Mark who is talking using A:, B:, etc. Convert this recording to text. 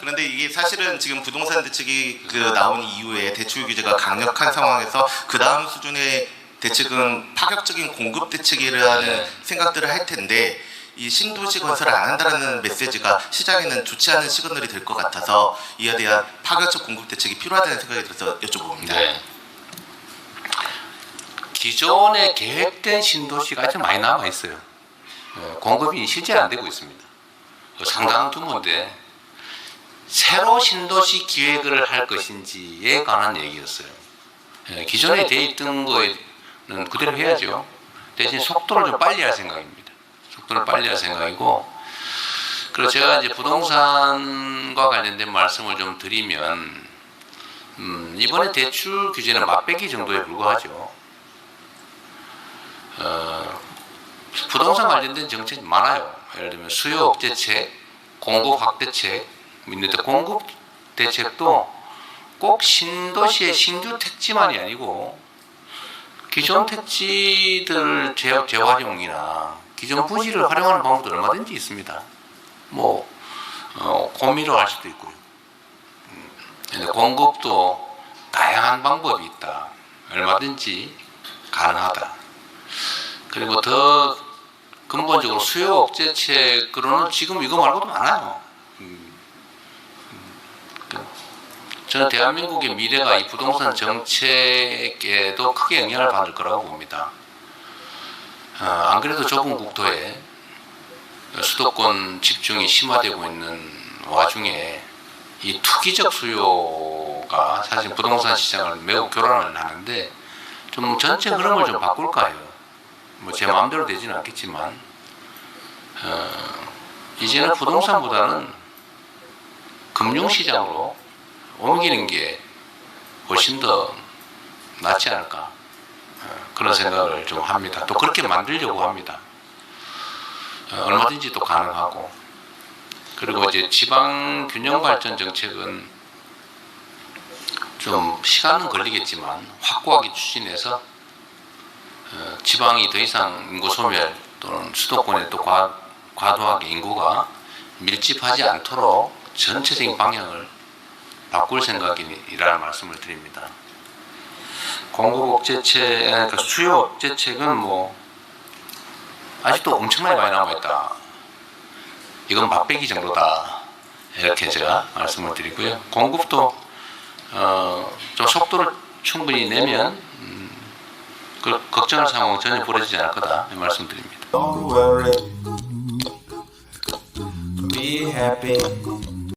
A: 그런데 이게 사실은 지금 부동산 대책이 그 나온 이후에 대출 규제가 강력한 상황에서 그 다음 수준의 대책은 파격적인 공급 대책이라는
B: 네.
A: 생각들을 할 텐데 이 신도시 건설을 안 한다는 메시지가 시장에는 좋지 않은 시그널이 될 것 같아서 이에 대한 파격적 공급 대책이 필요하다는 생각이 들어서 여쭤봅니다.
B: 네. 기존에 계획된 신도시가 아주 많이 남아 있어요. 어, 공급이 실제 안 되고 있습니다. 어, 상당한 규모인데 새로 신도시 기획을 할 것인지에 관한 얘기였어요. 예, 기존에 돼 있던 거에는 그대로 해야죠. 대신 속도를 좀 빨리 할 생각입니다. 속도를 빨리 할 생각이고 그리고 제가 이제 부동산과 관련된 말씀을 좀 드리면 음, 이번에 대출 규제는 맛배기 정도에 불과하죠. 어, 부동산 관련된 정책이 많아요. 예를 들면 수요 억제책, 공급 확대책 뭐 있는데 공급 대책도 꼭 신도시의 신규 택지만이 아니고 기존 택지들 재- 재활용이나 기존 부지를 활용하는 방법도 얼마든지 있습니다. 뭐 어, 고미로 할 수도 있고요. 음, 근데 공급도 다양한 방법이 있다. 얼마든지 가능하다. 그리고 더 근본적으로 수요 억제책으로는 지금 이거 말고도 많아요. 음, 음, 그, 저는 대한민국의 미래가 이 부동산 정책에도 크게 영향을 받을 거라고 봅니다. 어, 안 그래도 좁은 국토에 수도권 집중이 심화되고 있는 와중에 이 투기적 수요가 사실 부동산 시장을 매우 교란을 하는데 좀 전체 흐름을 좀 바꿀까요? 뭐 제 마음대로 되지는 않겠지만 어, 이제는 부동산보다는 금융시장으로 옮기는 게 훨씬 더 낫지 않을까 어, 그런 생각을 좀 합니다. 또 그렇게 만들려고 합니다. 어, 얼마든지 또 가능하고 그리고 이제 지방 균형 발전 정책은 좀 시간은 걸리겠지만 확고하게 추진해서 어, 지방이 더 이상 인구 소멸 또는 수도권에 또 과, 과도하게 인구가 밀집하지 않도록 전체적인 방향을 바꿀 생각이라는 말씀을 드립니다. 공급 억제책, 그러니까 수요 억제책은 뭐 아직도 엄청나게 많이 남아 있다. 이건 맛배기 정도다. 이렇게 제가 말씀을 드리고요. 공급도 어, 좀 속도를 충분히 내면 음, 그 걱정할 상황 전혀 벌어지지 않을 거다 이 말씀드립니다.
C: Don't worry. Be happy.